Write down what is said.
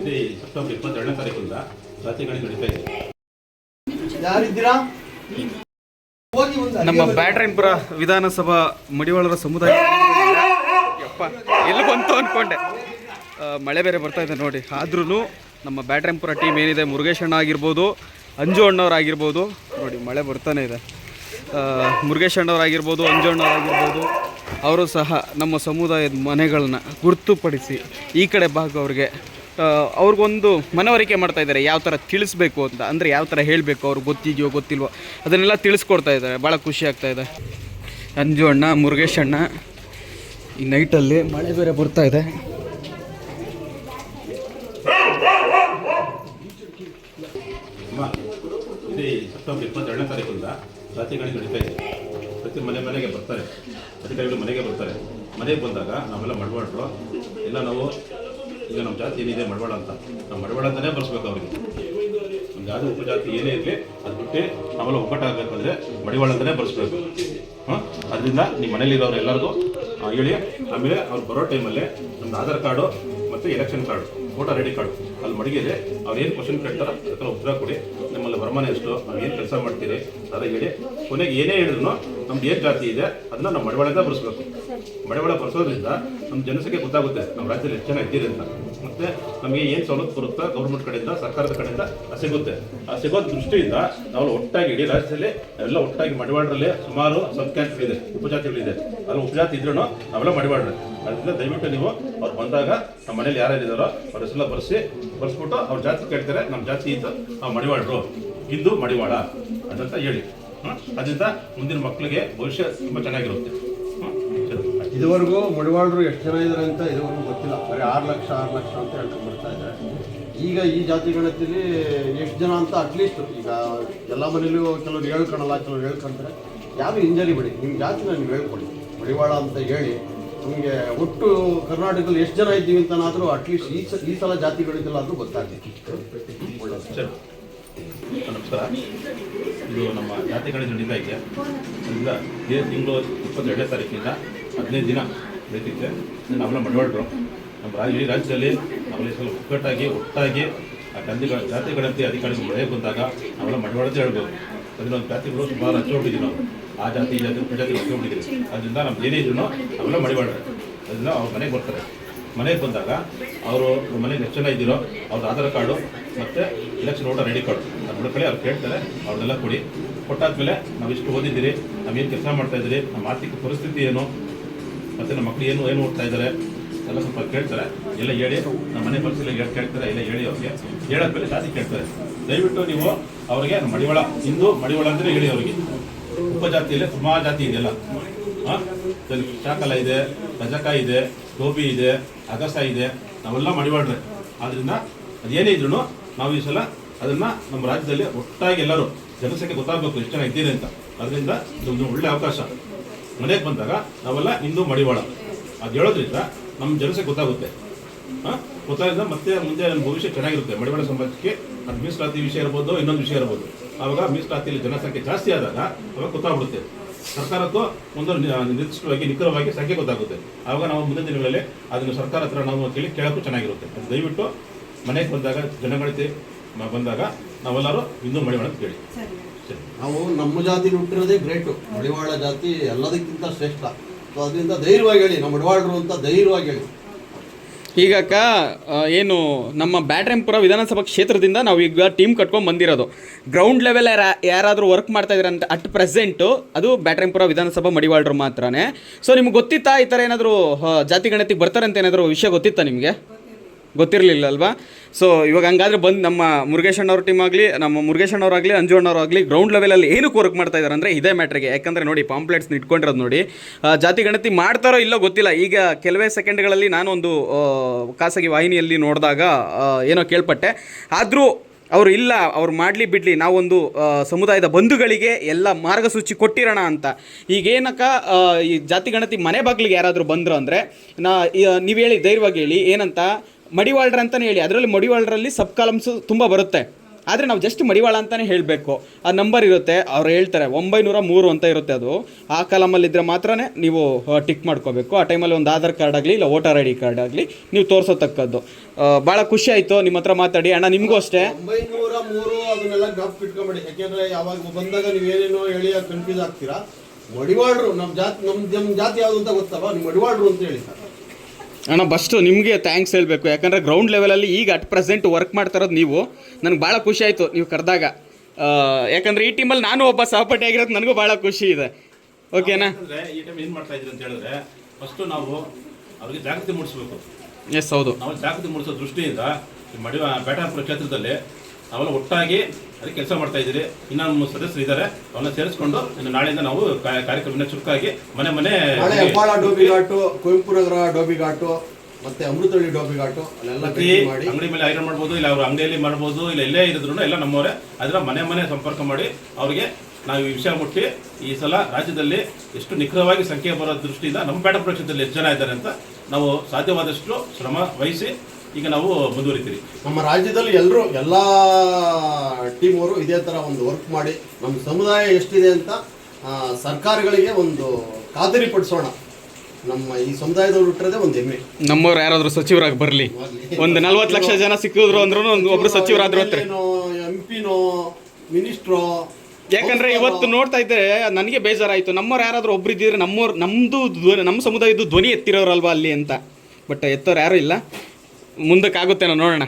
ಇದೇ ಸೆಪ್ಟೆಂಬರ್ ಇಪ್ಪತ್ತೆರಡನೇ ತಾರೀಕಿಂದ ರಾತ್ರಿಗಳು ನಡೀತಾ ಇದೆ ಯಾರಿದ್ದೀರಾ? ಹೋಗಿ ಒಂದು ನಮ್ಮ ಬ್ಯಾಟ್ರಾಯನ್ಪುರ ವಿಧಾನಸಭಾ ಮಡಿವಾಳರ ಸಮುದಾಯ. ಯಪ್ಪ ಎಲ್ಲಿ ಬಂತು ಅಂದ್ಕೊಂಡೆ ಮಳೆ ಬೇರೆ ಬರ್ತಾ ಇದೆ ನೋಡಿ. ಆದ್ರೂ ನಮ್ಮ ಬ್ಯಾಟ್ರಾಯನ್ಪುರ ಟೀಮ್ ಏನಿದೆ? ಮುರುಗೇಶ್ ಅಣ್ಣ ಆಗಿರ್ಬೋದು ಅಂಜು ಅಣ್ಣವ್ರಾಗಿರ್ಬೋದು. ನೋಡಿ ಮಳೆ ಬರ್ತಾನೆ ಇದೆ. ಮುರುಗೇಶ್ ಅಣ್ಣವ್ರಾಗಿರ್ಬೋದು ಅಂಜು ಅಣ್ಣವ್ರಾಗಿರ್ಬೋದು. ಅವರು ಸಹ ನಮ್ಮ ಸಮುದಾಯದ ಮನೆಗಳನ್ನ ಗುರುತುಪಡಿಸಿ ಈ ಕಡೆ ಭಾಗ ಅವ್ರಿಗೆ ಅವ್ರಿಗೊಂದು ಮನವರಿಕೆ ಮಾಡ್ತಾ ಇದ್ದಾರೆ. ಯಾವ ಥರ ತಿಳಿಸ್ಬೇಕು ಅಂತ, ಅಂದರೆ ಯಾವ ಥರ ಹೇಳಬೇಕು, ಅವ್ರು ಗೊತ್ತಿದೆಯೋ ಗೊತ್ತಿಲ್ವೋ, ಅದನ್ನೆಲ್ಲ ತಿಳಿಸ್ಕೊಡ್ತಾ ಇದ್ದಾರೆ. ಭಾಳ ಖುಷಿ ಆಗ್ತಾ ಇದೆ. ಅಂಜು ಅಣ್ಣ ಮುರುಗೇಶ್ ಅಣ್ಣ ಈ ನೈಟಲ್ಲಿ ಮಳೆ ಬೇರೆ ಬರ್ತಾ ಇದೆ. ಇಪ್ಪತ್ತೆರಡನೇ ತಾರೀಕಿಂದ ಗಣತಿ ನಡೀತಾ ಇದೆ. ಪ್ರತಿ ಮನೆ ಮನೆಗೆ ಬರ್ತಾರೆ. ಅಧಿಕಾರಿಗಳು ಮನೆಗೆ ಬರ್ತಾರೆ. ಮನೆಗೆ ಬಂದಾಗ ನಾವೆಲ್ಲ ಮಡವಾಡ್ರು ಎಲ್ಲ ನಾವು ಈಗ ನಮ್ಮ ಜಾತಿ ಏನಿದೆ ಮಡವಾಳ ಅಂತ. ನಾವು ಮಡವಾಳ ಅಂತಲೇ ಬರ್ಸ್ಬೇಕು ಅವರಿಗೆ. ನಮ್ಮ ಜಾತಿ ಉಪಜಾತಿ ಏನೇ ಇರಲಿ, ಅದು ಬಿಟ್ಟು ನಾವೆಲ್ಲ ಒಗ್ಗಟ್ಟಾಗಬೇಕಂದ್ರೆ ಮಡಿವಾಳ ಅಂತಲೇ ಬರ್ಸ್ಬೇಕು. ಹಾಂ? ಅದರಿಂದ ನಿಮ್ಮ ಮನೇಲಿರೋರು ಎಲ್ಲರಿಗೂ ಹೇಳಿ. ಆಮೇಲೆ ಅವ್ರು ಬರೋ ಟೈಮಲ್ಲಿ ನಮ್ದು ಆಧಾರ್ ಕಾರ್ಡು ಮತ್ತು election card voter I D card. ಅಲ್ಲಿ ಮಡಗಿದೆ ಅವ್ರು ಏನು ಕ್ವಶನ್ ಕೇಳ್ತಾರೋ ಅದಕ್ಕೆಲ್ಲ ಉತ್ತರ ಕೊಡಿ. ನಿಮ್ಮಲ್ಲಿ ವರಮಾನ ಎಷ್ಟು, ನಾವು ಏನು ಕೆಲಸ ಮಾಡ್ತೀರಿ ಅದ ಹೇಳಿ. ಕೊನೆಗೆ ಏನೇ ಹೇಳಿದ್ರು ನಮ್ದು ಏನು ಜಾತಿ ಇದೆ, ಅದನ್ನ ನಾವು ಮಡವಾಳಿಂದ ಬರೆಸ್ಬೇಕು. ಮಡವಾಳ ಬರ್ಸೋದ್ರಿಂದ ನಮ್ಮ ಜನಸಂಖ್ಯೆ ಗೊತ್ತಾಗುತ್ತೆ. ನಮ್ಮ ರಾಜ್ಯದಲ್ಲಿ ಎಷ್ಟು ಇದ್ದೀರಿ ಅಂತ. ಮತ್ತೆ ನಮಗೆ ಏನು ಸವಲತ್ತು ಬರುತ್ತಾ ಗೌರ್ಮೆಂಟ್ ಕಡೆಯಿಂದ, ಸರ್ಕಾರದ ಕಡೆಯಿಂದ ಸಿಗುತ್ತೆ. ಆ ಸಿಗೋ ದೃಷ್ಟಿಯಿಂದ ನಾವು ಒಟ್ಟಾಗಿ ಇಡೀ ರಾಜ್ಯದಲ್ಲಿ ಎಲ್ಲ ಒಟ್ಟಾಗಿ ಮಡಿವಾಡ್ರಲ್ಲಿ ಸುಮಾರು ಸಂಖ್ಯಾತಗಳಿದೆ ಉಪಜಾತಿಗಳಿದೆ. ಅಲ್ಲಿ ಉಪಜಾತಿ ಇದ್ರೂ ನಾವೆಲ್ಲ ಮಡಿವಾಡ್ರಿ ಅದರಿಂದ ದಯವಿಟ್ಟು ನೀವು ಅವ್ರು ಬಂದಾಗ ನಮ್ಮ ಮನೇಲಿ ಯಾರ್ಯಾರಿದ್ದಾರೋ ಅವ್ರ ಹೆಸರೆಲ್ಲ ಬರ್ಸಿ, ಬರ್ಸ್ಬಿಟ್ಟು ಅವ್ರ ಜಾತಿ ಕೇಳ್ತಾರೆ ನಮ್ಮ ಜಾತಿ ಇದ್ದು ನಾವು ಮಡಿವಾಡ್ರು ಹಿಂದೂ ಮಡಿವಾಳ. ಅದಂತ ಹೇಳಿ? ಅದರಿಂದ ಮುಂದಿನ ಮಕ್ಕಳಿಗೆ ಭವಿಷ್ಯ ತುಂಬ ಚೆನ್ನಾಗಿರುತ್ತೆ. ಇದುವರೆಗೂ ಮಡಿವಾಳರು ಎಷ್ಟು ಜನ ಇದ್ದಾರೆ ಅಂತ ಇದುವರೆಗೂ ಗೊತ್ತಿಲ್ಲ. ಬರೀ ಆರು ಲಕ್ಷ ಆರು ಲಕ್ಷ ಅಂತ ಹೇಳ್ಕೊಂಡು ಬರ್ತಾ ಇದ್ದಾರೆ. ಈಗ ಈ ಜಾತಿ ಗಣತಿಯಲ್ಲಿ ಎಷ್ಟು ಜನ ಅಂತ ಅಟ್ಲೀಸ್ಟ್ ಈಗ ಎಲ್ಲ ಮನೇಲೂ ಕೆಲವ್ರು ಹೇಳ್ಕೊಳಲ್ಲ, ಕೆಲವ್ರು ಹೇಳ್ಕೊಂತಾರೆ ಯಾರು ಇಂಜರಿ ಬಿಡಿ. ನಿಮ್ಮ ಜಾತಿನ ನೀವು ಹೇಳ್ಕೊಡಿ. ಮಡಿವಾಳ ಅಂತ ಹೇಳಿ ನಮಗೆ ಒಟ್ಟು ಕರ್ನಾಟಕದಲ್ಲಿ ಎಷ್ಟು ಜನ ಇದ್ದೀವಿ ಅಂತನಾದರೂ ಅಟ್ಲೀಸ್ಟ್ ಈ ಈ ಸಲ ಜಾತಿ ಗಣಿತಲ್ಲ ಆದರೂ ಗೊತ್ತಾಗ್ತಿತ್ತು ನಮಸ್ಕಾರ. ಇದು ನಮ್ಮ ಜಾತಿ ಗಣಿತ ನಡೀತಾ ಇದೆ. ಇದೇ ತಿಂಗಳು ಇಪ್ಪತ್ತೆರಡನೇ ತಾರೀಕಿಂದ ಹದಿನೈದು ದಿನ ನಡೀತಿದೆ ನಾವೆಲ್ಲ ಮಡವಾಡ್ರು ನಮ್ಮ ರಾಜ್ಯ ಇಡೀ ರಾಜ್ಯದಲ್ಲಿ ನಾವೆಲ್ಲ ಸ್ವಲ್ಪ ಒಕ್ಕಟ್ಟಾಗಿ ಒಟ್ಟಾಗಿ ಆ ಗಂಧಿಗಳ ಜಾತಿ ಅಧಿಕಾರಿಗಳು ಮಳೆ ಬಂದಾಗ ನಾವೆಲ್ಲ ಮಡವಾಡದೇ ಹೇಳ್ಬೋದು. ಅದನ್ನ ಒಂದು ಜಾತಿಗಳು ಸುಮಾರು ಹಚ್ಚಿಬಿಟ್ಟಿದ್ದೀವಿ ನಾವು. ಆ ಜಾತಿ, ಈ ಜಾತಿ ಉಪಜಾತಿ ಹಚ್ಚಿಬಿಟ್ಟಿದ್ದೀವಿ ಅದರಿಂದ ನಮ್ಮ ಏನೇ ಇದ್ರು ನಾವೆಲ್ಲ ಮಡಿವಾಡ್ರೆ ಅದರಿಂದ ಅವ್ರ ಮನೆಗೆ ಬರ್ತಾರೆ. ಮನೆಗೆ ಬಂದಾಗ ಅವರು ಮನೆಗೆ ಎಷ್ಟು ಜನ ಇದ್ದೀರೋ ಅವ್ರ ಆಧಾರ್ ಕಾರ್ಡು ಮತ್ತು ಎಲೆಕ್ಷನ್ ಓಟರ್ ಐಡಿ ಕಾರ್ಡು. ಅದು ಹುಡುಕಲಿ ಅವ್ರು ಕೇಳ್ತಾರೆ, ಅವ್ರನ್ನೆಲ್ಲ ಕೊಡಿ. ಕೊಟ್ಟಾದ್ಮೇಲೆ ನಾವು ಇಷ್ಟು ಓದಿದ್ದೀರಿ ನಾವೇನು ಕೆಲಸ ಮಾಡ್ತಾಯಿದ್ದೀರಿ ನಮ್ಮ ಆರ್ಥಿಕ ಪರಿಸ್ಥಿತಿ ಏನು ಮತ್ತು ನಮ್ಮ ಮಕ್ಕಳು ಏನು ಏನು ಓದ್ತಾ ಇದ್ದಾರೆ ಎಲ್ಲ ಸ್ವಲ್ಪ ಕೇಳ್ತಾರೆ. ಎಲ್ಲ ಹೇಳಿ, ನಮ್ಮ ಮನೆ ಪರಿಸ್ಥಿತಿ ಹೇಳಿ ಕೇಳ್ತಾರೆ, ಎಲ್ಲ ಹೇಳಿ ಅವ್ರಿಗೆ. ಹೇಳಾದ್ಮೇಲೆ ಜಾಸ್ತಿ ಕೇಳ್ತಾರೆ. ದಯವಿಟ್ಟು ನೀವು ಅವರಿಗೆ ಮಡಿವಾಳ, ಹಿಂದೂ ಮಡಿವಾಳ ಅಂದರೆ ಹೇಳಿ ಅವರಿಗೆ. ಉಪಜಾತಿಯಲ್ಲಿ ಸುಮಾರು ಜಾತಿ ಇದೆಯಲ್ಲ. ಹಾಂ ಶಾಕಲ ಇದೆ ರಜಕ ಇದೆ ಟೋಬಿ ಇದೆ, ಅಗಸ ಇದೆ. ನಾವೆಲ್ಲ ಮಡಿವಾಡ್ರೆ ಆದ್ದರಿಂದ ಅದೇನೇ ಇದ್ರು ನಾವು ಈ ಸಲ ಅದನ್ನ ನಮ್ಮ ರಾಜ್ಯದಲ್ಲಿ ಒಟ್ಟಾಗಿ ಎಲ್ಲರೂ ಜನಸಂಖ್ಯೆ ಗೊತ್ತಾಗಬೇಕು ಎಷ್ಟು ಜನ ಇದ್ದೀರಿ ಅಂತ. ಅದರಿಂದ ಇದೊಂದು ಒಳ್ಳೆ ಅವಕಾಶ. ಮನೆಗೆ ಬಂದಾಗ ನಾವೆಲ್ಲ ಹಿಂದೂ ಮಡಿವಾಳ. ಅದು ಹೇಳೋದ್ರಿಂದ ನಮ್ಮ ಜನಸೆ ಗೊತ್ತಾಗುತ್ತೆ. ಹಾಂ? ಗೊತ್ತಾಗಿದ್ದ ಮತ್ತೆ ಮುಂದೆ ನಮ್ಮ ಭವಿಷ್ಯ ಚೆನ್ನಾಗಿರುತ್ತೆ. ಮಡಿವಾಳ ಸಮಾಜಕ್ಕೆ ಅದು ಮೀಸಲಾತಿ ವಿಷಯ ಇರ್ಬೋದು, ಇನ್ನೊಂದು ವಿಷಯ ಇರ್ಬೋದು. ಆವಾಗ ಮೀಸಲಾತಿಯಲ್ಲಿ ಜನಸಂಖ್ಯೆ ಜಾಸ್ತಿ ಆದಾಗ ಅವಾಗ ಗೊತ್ತಾಗ್ಬಿಡುತ್ತೆ. ಸರ್ಕಾರಕ್ಕೂ ಒಂದು ನಿರ್ದಿಷ್ಟವಾಗಿ ನಿಖರವಾಗಿ ಸಂಖ್ಯೆ ಗೊತ್ತಾಗುತ್ತೆ. ಆವಾಗ ನಾವು ಮುಂದಿನ ದಿನಗಳಲ್ಲಿ ಅದನ್ನು ಸರ್ಕಾರ ಹತ್ರ ನಾವು ಕೇಳಿ ಕೇಳೋಕ್ಕೂ ಚೆನ್ನಾಗಿರುತ್ತೆ. ದಯವಿಟ್ಟು ಮನೆಗೆ ಬಂದಾಗ, ಜನಗಣತಿ ಬಂದಾಗ ನಾವೆಲ್ಲರೂ ಹಿಂದೂ ಮಡಿವಾಳ ಅಂತ ಕೇಳಿ. ನಾವು ನಮ್ಮ ಜಾತಿ ಹುಟ್ಟಿರೋದೇ ಗ್ರೇಟು. ಮಡಿವಾಳ ಜಾತಿ ಎಲ್ಲದಕ್ಕಿಂತ ಶ್ರೇಷ್ಠ. ಸೊ ಅದರಿಂದ ಧೈರ್ಯವಾಗಿ ಹೇಳಿ ನಮ್ಮ ಮಡಿವಾಳರು ಅಂತ ಧೈರ್ಯವಾಗಿ ಹೇಳಿ. ಈಗ ಅಕ್ಕ ಏನು ನಮ್ಮ ಬ್ಯಾಟ್ರಂಪುರ ವಿಧಾನಸಭಾ ಕ್ಷೇತ್ರದಿಂದ ನಾವು ಈಗ ಟೀಮ್ ಕಟ್ಕೊಂಡು ಬಂದಿರೋದು. ಗ್ರೌಂಡ್ ಲೆವೆಲ್ ಯಾರಾದರೂ ವರ್ಕ್ ಮಾಡ್ತಾ ಇದ್ದಾರೆ ಅಂತ ಅಟ್ ಪ್ರೆಸೆಂಟು ಅದು ಬ್ಯಾಟ್ರಂಪುರ ವಿಧಾನಸಭಾ ಮಡಿವಾಳರು ಮಾತ್ರನೇ. ಸೊ ನಿಮ್ಗೆ ಗೊತ್ತಿತ್ತಾ ಈ ಥರ ಏನಾದರೂ ಜಾತಿ ಗಣತಿಗೆ ಬರ್ತಾರೆ ಅಂತ ಏನಾದರೂ ವಿಷಯ ಗೊತ್ತಿತ್ತಾ ನಿಮಗೆ? ಗೊತ್ತಿರಲಿಲ್ಲ ಅಲ್ವಾ ಸೊ ಇವಾಗ ಹಂಗಾದ್ರೆ ಬಂದು ನಮ್ಮ ಮುರುಗೇಶ್ ಅಣ್ಣವ್ರ ಟೀಮ್ ಆಗಲಿ, ನಮ್ಮ ಮುರುಗೇಶ್ ಅಣ್ಣವರಾಗಲಿ ಅಂಜು ಅಣ್ಣವರಾಗಲಿ ಗ್ರೌಂಡ್ ಲೆವೆಲಲ್ಲಿ ಏನಕ್ಕೆ ವರ್ಕ್ ಮಾಡ್ತಾ ಇದ್ದಾರೆ ಅಂದರೆ ಇದೇ ಮ್ಯಾಟ್ರಿಗೆ ಯಾಕಂದರೆ ನೋಡಿ ಪಾಂಪ್ಲೆಟ್ಸ್ನ ಇಟ್ಕೊಂಡಿರೋದು ನೋಡಿ. ಜಾತಿ ಗಣತಿ ಮಾಡ್ತಾರೋ ಇಲ್ಲೋ ಗೊತ್ತಿಲ್ಲ. ಈಗ ಕೆಲವೇ ಸೆಕೆಂಡ್ಗಳಲ್ಲಿ ನಾನೊಂದು ಖಾಸಗಿ ವಾಹಿನಿಯಲ್ಲಿ ನೋಡಿದಾಗ ಏನೋ ಕೇಳ್ಪಟ್ಟೆ. ಆದರೂ ಅವರು ಇಲ್ಲ, ಅವ್ರು ಮಾಡಲಿ ಬಿಡಲಿ, ನಾವೊಂದು ಸಮುದಾಯದ ಬಂಧುಗಳಿಗೆ ಎಲ್ಲ ಮಾರ್ಗಸೂಚಿ ಕೊಟ್ಟಿರೋಣ ಅಂತ. ಈಗೇನಕ್ಕ ಈ ಜಾತಿ ಗಣತಿ ಮನೆ ಬಾಗಿಲಿಗೆ ಯಾರಾದರೂ ಬಂದರು ಅಂದರೆ, ನಾ ನೀವು ಹೇಳಿ, ಧೈರ್ಯವಾಗಿ ಹೇಳಿ, ಏನಂತ ಮಡಿವಾಳ್ರ ಅಂತಲೇ ಹೇಳಿ. ಅದರಲ್ಲಿ ಮಡಿವಾಳ್ರಲ್ಲಿ ಸಬ್ ಕಾಲಮ್ಸು ತುಂಬ ಬರುತ್ತೆ. ಆದರೆ ನಾವು ಜಸ್ಟ್ ಮಡಿವಾಳ ಅಂತಲೇ ಹೇಳಬೇಕು. ಆ ನಂಬರ್ ಇರುತ್ತೆ, ಅವ್ರು ಹೇಳ್ತಾರೆ, ಒಂಬೈನೂರ ಮೂರು ಅಂತ ಇರುತ್ತೆ ಅದು. ಆ ಕಾಲಮಲ್ಲಿದ್ದರೆ ಮಾತ್ರ ನೀವು ಟಿಕ್ ಮಾಡ್ಕೋಬೇಕು. ಆ ಟೈಮಲ್ಲಿ ಒಂದು ಆಧಾರ್ ಕಾರ್ಡ್ ಆಗಲಿ, ಇಲ್ಲ ವೋಟರ್ ಐ ಡಿ ಕಾರ್ಡ್ ಆಗಲಿ, ನೀವು ತೋರಿಸೋತಕ್ಕದ್ದು ಭಾಳ ಖುಷಿ ಆಯಿತು ನಿಮ್ಮ ಹತ್ರ ಮಾತಾಡಿ. ಅಣ್ಣ, ನಿಮಗೂ ಅಷ್ಟೇ? ಒಂಬೈನೂರ ಮೂರು ಅದನ್ನೆಲ್ಲ ಯಾಕೆಂದರೆ ಯಾವಾಗ ಬಂದಾಗ ನೀವೇನೇನೋ ಹೇಳಿ ಕನ್ಫ್ಯೂಸ್ ಆಗ್ತೀರಾ. ಮಡಿವಾಳ್ರು ನಮ್ಮ ಜಾತಿ ನಮ್ಮ ಜಾತಿ ಯಾವುದು ಅಂತ ಗೊತ್ತಲ್ವಾ? ನೀವು ಮಡಿವಾಳ್ರು ಅಂತ ಹೇಳಿ. ಸರ್ ಅಣ್ಣ ಬಸ್ಟು ನಿಮಗೆ ಥ್ಯಾಂಕ್ಸ್ ಹೇಳಬೇಕು. ಯಾಕಂದರೆ ಗ್ರೌಂಡ್ ಲೆವೆಲಲ್ಲಿ ಈಗ ಅಟ್ ಪ್ರೆಸೆಂಟ್ ವರ್ಕ್ ಮಾಡ್ತಾ ಇರೋದು ನೀವು. ನನಗೆ ಭಾಳ ಖುಷಿ ಆಯಿತು ನೀವು ಕರೆದಾಗ. ಯಾಕಂದರೆ ಈ ಟೀಮಲ್ಲಿ ನಾನು ಒಬ್ಬ ಸಹಪಾಠಿ ಆಗಿರೋದು ನನಗೂ ಭಾಳ ಖುಷಿ ಇದೆ. ಓಕೆನಾ ಈ ಟೈಮ್ ಏನು ಮಾಡ್ತಾ ಇದ್ರಿ ಅಂತ ಹೇಳಿದ್ರೆ ಫಸ್ಟ್ ನಾವು ಅವರಿಗೆ ಜಾಗೃತಿ ಮೂಡಿಸ್ಬೇಕು. ಎಸ್ ಹೌದು. ನಾವು ಜಾಗೃತಿ ಮೂಡಿಸೋ ದೃಷ್ಟಿಯಿಂದ ಮಡಿವ ಮಡಿ ಬೇಟಾಪುರ ಕ್ಷೇತ್ರದಲ್ಲಿ ನಾವೆಲ್ಲ ಒಟ್ಟಾಗಿ ಅದಕ್ಕೆ ಕೆಲಸ ಮಾಡ್ತಾ ಇದ್ದೀರಿ. ಇನ್ನೊಂದು ಸದಸ್ಯರು ಇದ್ದಾರೆ. ಅವನ್ನ ಸೇರಿಸ್ಕೊಂಡು ಇನ್ನು ನಾಳೆಯಿಂದ ನಾವು ಕಾರ್ಯಕ್ರಮ ಕಾರ್ಯಕ್ರಮನ ಚುರುಕಾಗಿ ಮನೆ ಮನೆ ಹೆಬ್ಬಾಳ ಡೋಬಿ ಘಾಟು ಕುವೆಂಪು ನಗರ ಡೋಬಿ ಘಾಟು ಮತ್ತೆ ಅಮೃತಹಳ್ಳಿ ಡೋಬಿ ಘಾಟು ಅಲ್ಲೆಲ್ಲ ಮಾಡಿ. ಅಂಗಡಿ ಮೇಲೆ ಐರನ್ ಮಾಡ್ಬೋದು ಇಲ್ಲ ಅವ್ರ ಅಂಗಡಿಯಲ್ಲಿ ಮಾಡ್ಬೋದು ಇಲ್ಲ ಎಲ್ಲೇ ಇದ್ರು ಎಲ್ಲ ನಮ್ಮವರೇ. ಅದರ ಮನೆ ಮನೆ ಸಂಪರ್ಕ ಮಾಡಿ ಅವರಿಗೆ ನಾವು ಈ ವಿಷಯ ಮುಟ್ಟಿ ಈ ಸಲ ರಾಜ್ಯದಲ್ಲಿ ಎಷ್ಟು ನಿಖರವಾಗಿ ಸಂಖ್ಯೆ ಬರೋ ದೃಷ್ಟಿಯಿಂದ ನಮ್ಮ ಪೇಟ ಪ್ರದೇಶದಲ್ಲಿ ಎಷ್ಟು ಜನ ಇದ್ದಾರೆ ಅಂತ ನಾವು ಸಾಧ್ಯವಾದಷ್ಟು ಶ್ರಮ ವಹಿಸಿ ಈಗ ನಾವು ಮುಂದುವರಿತೀವಿ ನಮ್ಮ ರಾಜ್ಯದಲ್ಲಿ ಎಲ್ಲರೂ ಎಲ್ಲ ಟೀಮ್ ಅವರು ಇದೇ ಥರ ಒಂದು ವರ್ಕ್ ಮಾಡಿ ನಮ್ಮ ಸಮುದಾಯ ಎಷ್ಟಿದೆ ಅಂತ ಆ, ಸರ್ಕಾರಗಳಿಗೆ ಒಂದು ಖಾತರಿ ಪಡಿಸೋಣ. ನಮ್ಮ ಈ ಸಮುದಾಯದವ್ರು ಹುಟ್ಟಿರೋದೇ ಒಂದು ಹೆಮ್ಮೆ. ನಮ್ಮವ್ರು ಯಾರಾದರೂ ಸಚಿವರಾಗಿ ಬರಲಿ. ಒಂದು ನಲ್ವತ್ತು ಲಕ್ಷ ಜನ ಸಿಕ್ಕಿದ್ರು ಅಂದ್ರೂ ಒಂದು ಒಬ್ರು ಸಚಿವರಾದ್ರು ಎಂ ಪಿನೋ ಮಿನಿಸ್ಟ್ರೋ ಯಾಕಂದ್ರೆ ಇವತ್ತು ನೋಡ್ತಾ ಇದ್ರೆ ನನಗೆ ಬೇಜಾರಾಯಿತು. ನಮ್ಮವ್ರು ಯಾರಾದರೂ ಒಬ್ರು ಇದ್ದಿದ್ರೆ ನಮ್ಮವ್ರು ನಮ್ಮದು ನಮ್ಮ ಸಮುದಾಯದ ಧ್ವನಿ ಎತ್ತಿರೋರಲ್ವಾ ಅಲ್ಲಿ ಅಂತ. ಬಟ್ ಎತ್ತೋರು ಯಾರೂ ಇಲ್ಲ. ಮುಂದಕ್ಕಾಗುತ್ತೇನೋ ನೋಡೋಣ.